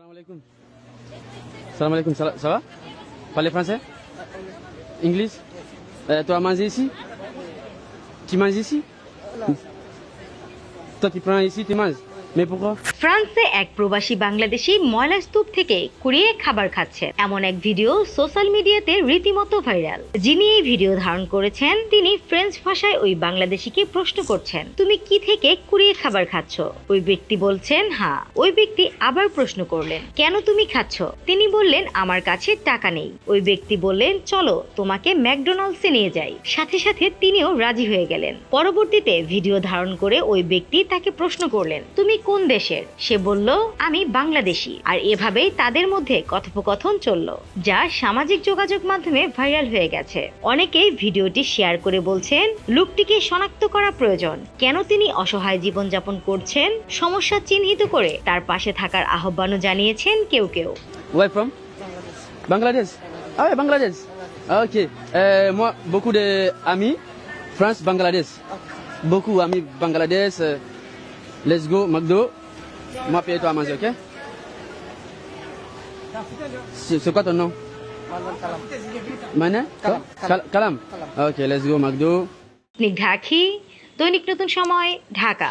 Salam alaikum. Salam alaikum, ça, va? Parlez français? English? Euh, Toi, manges ici? Tu manges ici? Toi, tu prends ici, tu manges? ফ্রান্সে এক প্রবাসী বাংলাদেশি ময়লা স্তূপ থেকে কুড়িয়ে খাবার খাচ্ছে। এমন এক ভিডিও সোশ্যাল মিডিয়াতে রীতিমতো ভাইরাল। যিনি এই ভিডিও ধারণ করেছেন, তিনি ফ্রেঞ্চ ভাষায় ওই বাংলাদেশিকে প্রশ্ন করছেন, তুমি কি থেকে কুড়িয়ে খাবার খাচ্ছ? ওই ব্যক্তি বলছেন হ্যাঁ ওই ব্যক্তি আবার প্রশ্ন করলেন, কেন তুমি খাচ্ছ? তিনি বললেন, আমার কাছে টাকা নেই। ওই ব্যক্তি বললেন, চলো, তোমাকে ম্যাকডোনাল্ডসে নিয়ে যাই। সাথে সাথে তিনিও রাজি হয়ে গেলেন। পরবর্তীতে ভিডিও ধারণ করে ওই ব্যক্তি তাকে প্রশ্ন করলেন, তুমি কোন দেশের? সে বলল আমি বাংলাদেশি। আর এভাবেই তাদের মধ্যে কথোপকথন চলল যা সামাজিক যোগাযোগ মাধ্যমে ভাইরাল হয়ে গেছে। অনেকেই ভিডিওটি শেয়ার করে বলছেন লোকটিকে শনাক্ত করা প্রয়োজন। কেন তিনি অসহায় জীবনযাপন করছেন? সমস্যা চিহ্নিত করে তার পাশে থাকার আহ্বানও জানিয়েছেন কেউ কেউ। Ah Bangladesh. Ah, ok. Euh, moi, beaucoup d'amis, France, Bangladesh. Beaucoup d'amis Bangladesh. euh, let's go, McDo. Moi, paye toi à manger, ok C'est quoi ton nom Mane? Kalam. Kal- Kalam. Ah, Ok, let's go, McDo. আখি দৈনিক নতুন সময় ঢাকা